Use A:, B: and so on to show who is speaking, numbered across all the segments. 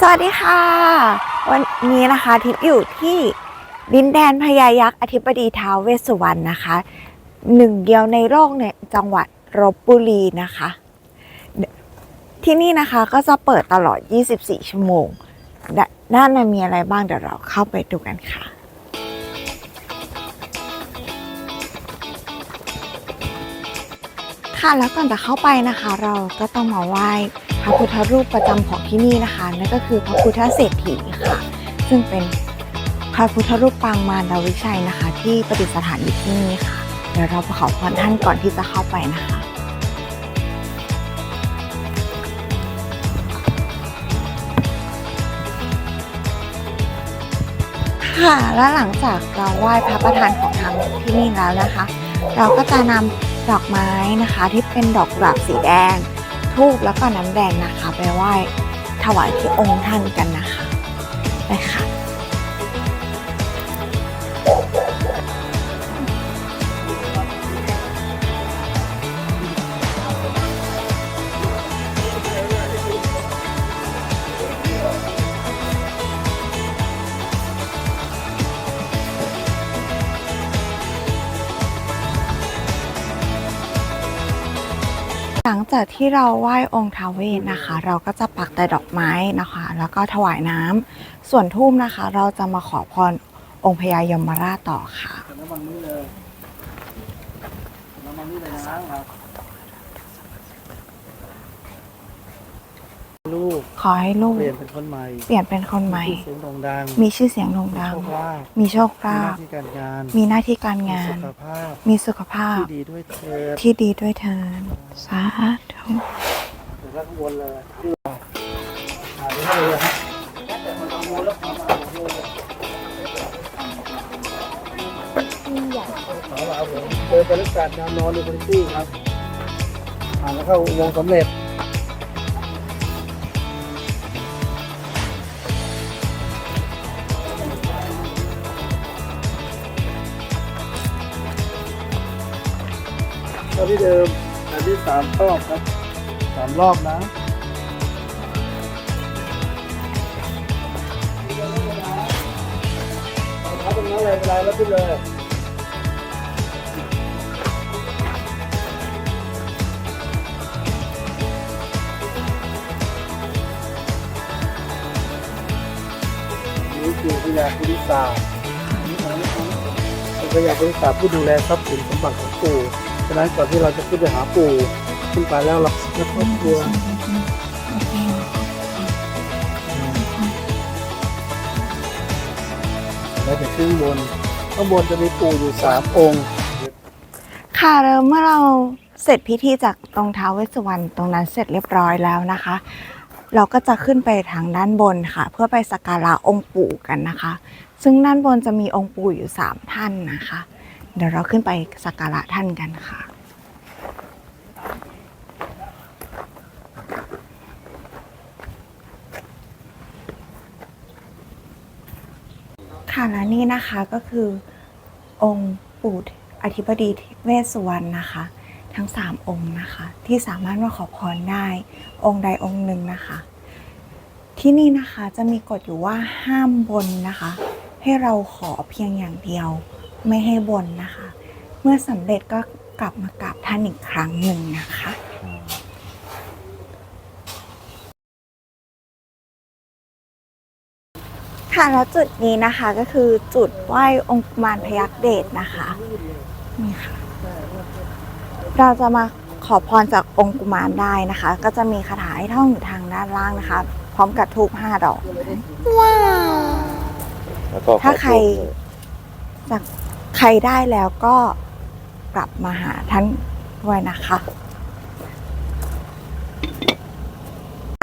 A: สวัสดีค่ะ วันนี้นะคะทิพย์อยู่ที่ดินแดนพญายักษ์อธิบดีท้าวเวสสุวรรณนะคะหนึ่งเดียวในโลกในจังหวัดลบบุรีนะคะ ที่นี่นะคะก็จะเปิดตลอด 24 ชั่วโมงดด้านในมีอะไรบ้างเดี๋ยวเราเข้าไปดูกันค่ะค่ะแล้วก่อนจะเข้าไปนะคะ เราก็ต้องมาไหว้ พระพุทธรูปประจำของที่นี่นะคะนั่นก็คือพระพุทธเศรษฐีค่ะ ซึ่งเป็นพระพุทธรูปปางมารดาวิชัยนะคะ ที่ประดิษฐานอยู่ที่นี่ค่ะ เดี๋ยวเราไปขอพรท่านก่อนที่จะเข้าไปนะคะค่ะและหลังจากเราไหว้พระประธานของทางที่นี่แล้วนะคะ เราก็จะนำดอกไม้นะคะที่เป็นดอกกุหลาบสีแดง ทูบแล้วก็น้ำแดงนะคะ ไปไหว้ถวายที่องค์ท่านกันนะคะไปค่ะ หลังจากที่เราไหว้องค์ท้าวเวสนะคะ เราก็จะปักแต่ดอกไม้นะคะ แล้วก็ถวายน้ำส่วนทุ่มนะคะ เราจะมาขอพรองค์พญายมราชต่อค่ะ
B: น้ำมันนี่เลยน้ำมันนี่เลยนะครับ ลูก
A: ขอให้ลูก
B: เปลี่ยนเป็นคนใหม่
A: เปลี่ยนเป็นคนใหม่
B: เสียงโด่งดัง
A: มีชื่อเสียงโด่งดัง
B: โชคลาภ
A: มีโชค
B: มี
A: ลา
B: หน้า
A: ภ
B: ที่การงาน
A: มีหน้าที่การงา
B: สุ
A: น
B: ขภาพ
A: มีสุขภาพ
B: ที่ดีด้วยเถิด
A: ที่ดีด้วยเถินสาธุ
B: ถึงข้างบนเลยที่เราอ่านี่เลยฮะมันขโมยแล้วขอมาขโมยเลยขอเราผมเดินไปรักษานอนในบริตี้ครับผ่านแล้วเข้าอุโมงค์สำเร็จ รอบที่เดิมอันที่สามรอบครับสามรอบนะเอาเท้าตรงนั้นเลยเวลาแล้วขึ้นเลยนี่คือพญาคุริศาสตร์เป็นพญาคุริศาสตร์ผู้ดูแลทรัพย์สินสมบัติของปู่ ฉะนั้นก่อนที่เราจะขึ้นไปหาปู่ขึ้นไปแล้วเราจะครอบครัวแล้วจะขึ้นบนข้างบนจะมีปู่อยู่สามองค์
A: ค่ะแล้วเมื่อเราเสร็จพิธีจากตรงท้าวเวสสุวรรณตรงนั้นเสร็จเรียบร้อยแล้วนะคะ เราก็จะขึ้นไปทางด้านบนค่ะ เพื่อไปสักการะองค์ปู่กันนะคะ ซึ่งด้านบนจะมีองค์ปู่อยู่สามท่านนะคะ เดี๋ยวเราขึ้นไปสักการะท่านกันค่ะ ค่ะและนี่นะคะก็คือองค์ปู่อธิบดีเวสสุวรรณนะคะ ทั้งสามองค์นะคะ ที่สามารถมาขอพรได้องค์ใดองค์หนึ่งนะคะ ที่นี่นะคะจะมีกฎอยู่ว่าห้ามบนนะคะ ให้เราขอเพียงอย่างเดียว ไม่ให้บนนะคะ เมื่อสำเร็จก็กลับมากราบท่านอีกครั้งหนึ่งนะคะค่ะแล้วจุดนี้นะคะก็คือจุดไหว้องค์กุมารพยักเดชนะคะนี่ค่ะเราจะมาขอพรจากองค์กุมารได้นะคะ ก็จะมีคาถาให้ท่องอยู่ทางด้านล่างนะคะ พร้อมกับทูบห้าดอกว้าว
C: แล้วก็
A: ถ้า
C: ขอ
A: ใคร
C: โทษ
A: จากใค รได้แล้วก็กลับมาหาท่านด้วยนะคะ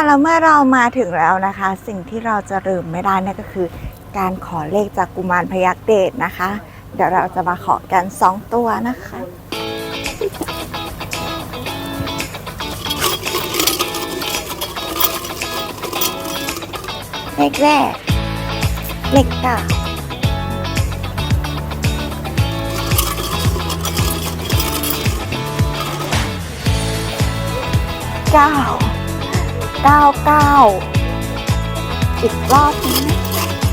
A: แล้วเมื่อเรามาถึงแล้วนะคะ สิ่งที่เราจะลืมไม่ได้นั่นก็คือ การขอเลขจากกุมารพยักเดชนะคะ เดี๋ยวเราจะมาขอกันสองตัวนะคะเลขแรกเลขเก้า เก้าเก้าเก้าอีกรอบนึง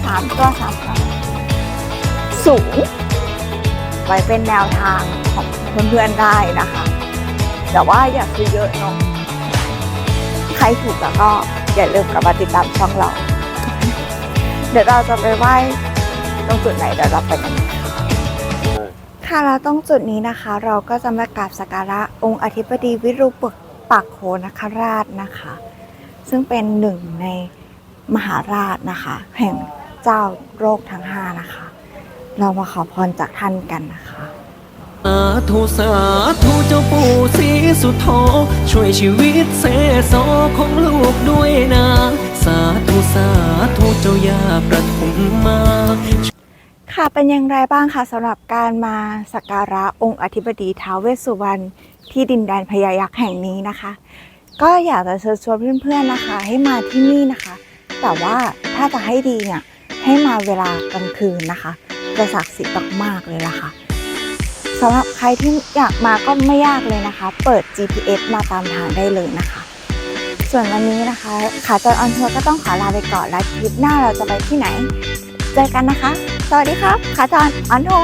A: สามตัวสามตัวสูงไว้เป็นแนวทางของเพื่อนๆได้นะคะ แต่ว่าอย่าซื้อเยอะเนาะใครถูกแล้วก็อย่าลืมกลับมาติดตามช่องเรา เดี๋ยวเราจะไปไหว้ตรงจุดไหนเดี๋ยวเราไปกันค่ะแล้วตรงจุดนี้นะคะ เราก็จะมากราบสักการะองค์อธิบดีวิรุป ปักโขนคราชนะคะ ซึ่งเป็นหนึ่งในมหาราชนะคะ แห่งเจ้าโรคทั้งห้านะคะ เรามาขอพรจากท่านกันนะคะ
C: สาธุสาธุเจ้าปู่ศรีสุโธช่วยชีวิตเสโสของลูกด้วยนะ สาธุสาธุเจ้าย่าประทุมมา
A: ค่ะเป็นอย่างไรบ้างคะสำหรับการมาสักการะองค์อธิบดีท้าวเวสสุวรรณที่ดินแดนพญายักษ์แห่งนี้นะคะ ก็อยากจะเชิญชวนเพื่อนๆนะคะ ให้มาที่นี่นะคะ แต่ว่าถ้าจะให้ดีเนี่ยให้มาเวลากลางคืนนะคะจะศักดิ์สิทธิ์มากๆเลยล่ะค่ะสำหรับใครที่อยากมาก็ไม่ยากเลยนะคะ เปิด GPS มาตามทางได้เลยนะคะ ส่วนวันนี้นะคะขาจรออนทัวร์ก็ต้องขอลาไปก่อนและคลิปหน้าเราจะไปที่ไหน เจอกันนะคะ สวัสดีครับขาจรออนทัวร์